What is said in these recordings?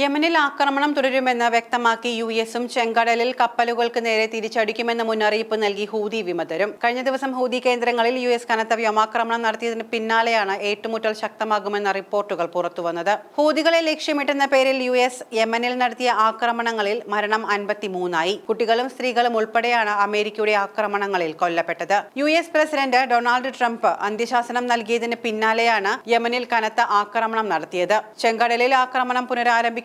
യമനിൽ ആക്രമണം തുടരുമെന്ന് വ്യക്തമാക്കി യു എസും ചെങ്കടലിൽ കപ്പലുകൾക്ക് നേരെ തിരിച്ചടിക്കുമെന്ന് മുന്നറിയിപ്പ് നൽകി ഹൂതി വിമതരും. കഴിഞ്ഞ ദിവസം ഹൂതി കേന്ദ്രങ്ങളിൽ യു എസ് കനത്ത വ്യോമാക്രമണം നടത്തിയതിന് പിന്നാലെയാണ് ഏറ്റുമുട്ടൽ ശക്തമാകുമെന്ന റിപ്പോർട്ടുകൾ പുറത്തുവന്നത്. ഹൂതികളെ ലക്ഷ്യമിട്ടെന്ന പേരിൽ യു എസ് യമനിൽ നടത്തിയ ആക്രമണങ്ങളിൽ മരണം അൻപത്തിമൂന്നായി. കുട്ടികളും സ്ത്രീകളും ഉൾപ്പെടെയാണ് അമേരിക്കയുടെ ആക്രമണങ്ങളിൽ കൊല്ലപ്പെട്ടത്. U S president Donald Trump അന്ത്യശാസനം നൽകിയതിന് പിന്നാലെയാണ് യമനിൽ കനത്ത ആക്രമണം നടത്തിയത്. ചെങ്കടലിൽ ആക്രമണം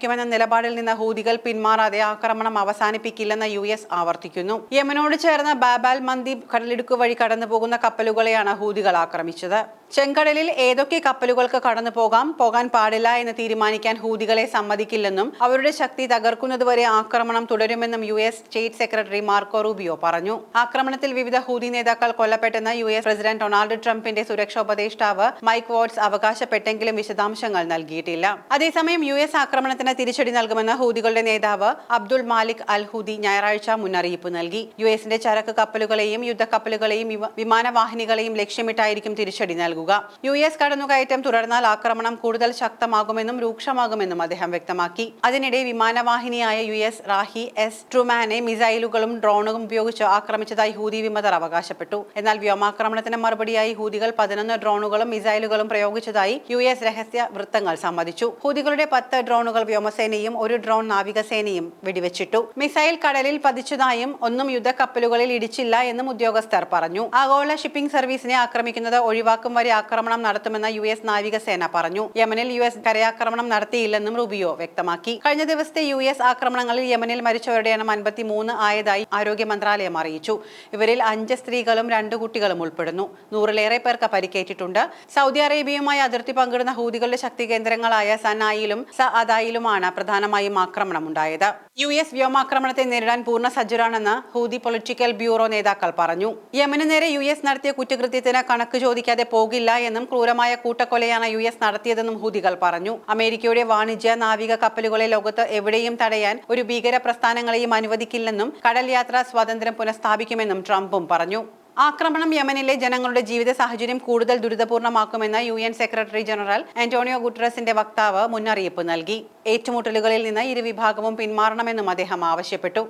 പുനരാരംഭിക്കുമെന്ന നിലപാടിൽ നിന്ന് ഹൂതികൾ പിന്മാറാതെ ആക്രമണം അവസാനിപ്പിക്കില്ലെന്ന് യു എസ് ആവർത്തിക്കുന്നു. യമനോട് ചേർന്ന ബാബാൽ മന്ദീപ് കടലിടുക്ക് വഴി കടന്നുപോകുന്ന കപ്പലുകളെയാണ് ഹൂതികൾ ആക്രമിച്ചത്. ചെങ്കടലിൽ ഏതൊക്കെ കപ്പലുകൾക്ക് കടന്നു പോകാം പോകാൻ പാടില്ല എന്ന് തീരുമാനിക്കാൻ ഹൂതികളെ സമ്മതിക്കില്ലെന്നും അവരുടെ ശക്തി തകർക്കുന്നതുവരെ ആക്രമണം തുടരുമെന്നും U S state secretary Marco Rubio പറഞ്ഞു. ആക്രമണത്തിൽ വിവിധ ഹൂതി നേതാക്കൾ കൊല്ലപ്പെട്ടെന്ന് യു എസ് പ്രസിഡന്റ് ഡൊണാൾഡ് ട്രംപിന്റെ സുരക്ഷാ ഉപദേഷ്ടാവ് മൈക്ക് വാട്സ് അവകാശപ്പെട്ടെങ്കിലും വിശദാംശങ്ങൾ നൽകിയിട്ടില്ല. അതേസമയം യു എസ് ആക്രമണത്തിന് തിരിച്ചടി നൽകുമെന്ന് ഹൂദികളുടെ നേതാവ് അബ്ദുൾ മാലിക് അൽ ഹൂദി ഞായറാഴ്ച മുന്നറിയിപ്പ് നൽകി. യു എസിന്റെ ചരക്ക് കപ്പലുകളെയും യുദ്ധക്കപ്പലുകളെയും വിമ- വിമാനവാഹിനികളെയും ലക്ഷ്യമിട്ടായിരിക്കും തിരിച്ചടി നൽകുക. യു എസ് കടന്നുകയറ്റം തുടർന്നാൽ ആക്രമണം കൂടുതൽ ശക്തമാകുമെന്നും രൂക്ഷമാകുമെന്നും അദ്ദേഹം വ്യക്തമാക്കി. അതിനിടെ വിമാനവാഹിനിയായ യു എസ് റാഹി എസ് ട്രുമാനെ മിസൈലുകളും ഡ്രോണുകളും ഉപയോഗിച്ച് ആക്രമിച്ചതായി ഹൂദി വിമതർ അവകാശപ്പെട്ടു. എന്നാൽ വ്യോമാക്രമണത്തിന് മറുപടിയായി ഹൂദികൾ പതിനൊന്ന് ഡ്രോണുകളും മിസൈലുകളും പ്രയോഗിച്ചതായി യു എസ് രഹസ്യ വൃത്തങ്ങൾ സമ്മതിച്ചു. ഹൂദികളുടെ പത്ത് ഡ്രോണുകൾ വ്യോമസേനയും ഒരു ഡ്രോൺ നാവികസേനയും വെടിവെച്ചിട്ടു. മിസൈൽ കടലിൽ പതിച്ചതായും ഒന്നും യുദ്ധക്കപ്പലുകളിൽ ഇടിച്ചില്ല എന്നും ഉദ്യോഗസ്ഥർ പറഞ്ഞു. ആഗോള ഷിപ്പിംഗ് സർവീസിനെ ആക്രമിക്കുന്നത് ഒഴിവാക്കും വരെ ആക്രമണം നടത്തുമെന്ന് യു എസ് നാവികസേന പറഞ്ഞു. യമനിൽ യു എസ് കരയാക്രമണം നടത്തിയില്ലെന്നും റുബിയോ വ്യക്തമാക്കി. കഴിഞ്ഞ ദിവസത്തെ യു എസ് ആക്രമണങ്ങളിൽ യമനിൽ മരിച്ചവരുടെ എണ്ണം അൻപത്തിമൂന്ന് ആയതായി ആരോഗ്യ മന്ത്രാലയം അറിയിച്ചു. ഇവരിൽ അഞ്ച് സ്ത്രീകളും രണ്ട് കുട്ടികളും ഉൾപ്പെടുന്നു. നൂറിലേറെ പേർക്ക് പരിക്കേറ്റിട്ടുണ്ട്. സൗദി അറേബ്യയുമായി അതിർത്തി പങ്കിടുന്ന ഹൂതികളുടെ ശക്തി കേന്ദ്രങ്ങളായ സനായിലും സ അദായിലുമാണ് പ്രധാനമായും ആക്രമണം ഉണ്ടായത് യു എസ് വ്യോമാക്രമണത്തെ നേരിടാൻ പൂർണ സജ്ജരാണെന്ന് ഹൂതി പൊളിറ്റിക്കൽ ബ്യൂറോ നേതാക്കൾ പറഞ്ഞു. യമന് നേരെ യു എസ് നടത്തിയ കുറ്റകൃത്യത്തിന് കണക്ക് ചോദിക്കാതെ പോകില്ല എന്നും ക്രൂരമായ കൂട്ടക്കൊലയാണ് യു എസ് നടത്തിയതെന്നും ഹൂതികൾ പറഞ്ഞു. അമേരിക്കയുടെ വാണിജ്യ നാവിക കപ്പലുകളെ ലോകത്ത് എവിടെയും തടയാൻ ഒരു ഭീകര പ്രസ്ഥാനങ്ങളെയും അനുവദിക്കില്ലെന്നും കടൽ യാത്രാ സ്വാതന്ത്ര്യം പുനഃസ്ഥാപിക്കുമെന്നും ട്രംപും പറഞ്ഞു. ആക്രമണം യമനിലെ ജനങ്ങളുടെ ജീവിത സാഹചര്യം കൂടുതൽ ദുരിതപൂർണമാക്കുമെന്ന് U N secretary general Antonio ഗുട്ടറസിന്റെ വക്താവ് മുന്നറിയിപ്പ് നൽകി. ഏറ്റുമുട്ടലുകളിൽ നിന്ന് ഇരുവിഭാഗവും പിന്മാറണമെന്നും അദ്ദേഹം ആവശ്യപ്പെട്ടു.